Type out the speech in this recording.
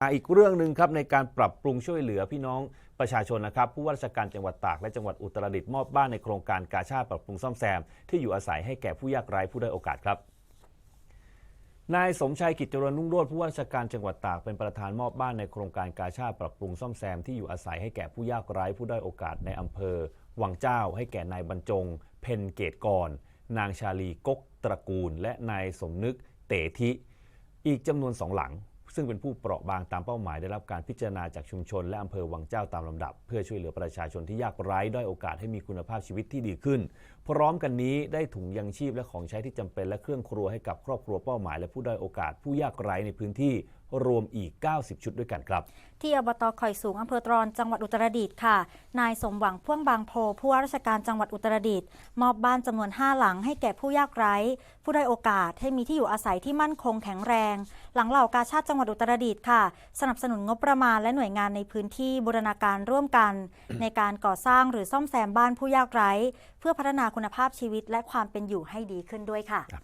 อีกเรื่องหนึ่งครับในการปรับปรุงช่วยเหลือพี่น้องประชาชนนะครับผู้ว่าราชการจังหวัดตากและจังหวัดอุตรดิตถ์มอบบ้านในโครงการกาชาติปรับปรุงซ่อมแซม ที่อยู่อาศัยให้แก่ผู้ยากไร้ผู้ได้โอกาสครับนายสมชัยกิจจรนุ่งโรจน์ผู้ว่าราชการจังหวัดตากเป็นประธานมอบบ้านในโครงการกาชาติปรับปรุงซ่อมแซมที่อยู่อาศัยให้แก่ผู้ยากไร้ผู้ได้โอกาสในอำเภอ วังเจ้า ให้แก่นายบรรจง เพนเกตกร นางชาลีกกตระกูล และนายสมนึกเตทิ อีกจำนวนสองหลัง ซึ่งเป็นผู้เปราะบางตามเป้าหมายได้รับการพิจารณาจากชุมชน และอำเภอวังเจ้าตามลำดับ เพื่อช่วยเหลือประชาชนที่ยากไร้ด้อยโอกาสให้มีคุณภาพชีวิตที่ดีขึ้น พร้อมกันนี้ได้ถุงยังชีพและของใช้ที่จำเป็นและเครื่องครัวให้กับครอบครัวเป้าหมายและผู้ด้อยโอกาสผู้ยากไร้ในพื้นที่ รวมอีก 90 ชุดด้วยกันครับ ที่อบตข่อยสูงอำเภอตรอนจังหวัดอุตรดิตถ์ค่ะ นายสมหวังพ่วงบางโพผู้ว่าราชการจังหวัดอุตรดิตถ์มอบบ้านจำนวน 5 หลังให้แก่ผู้ยากไร้ ผู้ได้อยโอกาสให้มีที่อยู่อาศัยที่มั่นคงแข็งแรง หลังเหล่ากาชาติจังหวัดอุตรดิตถ์ค่ะ สนับสนุนงบประมาณและหน่วยงานในพื้นที่บูรณาการร่วมกัน ในการก่อสร้างหรือซ่อมแซมบ้านผู้ยากไร้ เพื่อพัฒนาคุณภาพชีวิตและความเป็นอยู่ให้ดีขึ้นด้วยค่ะ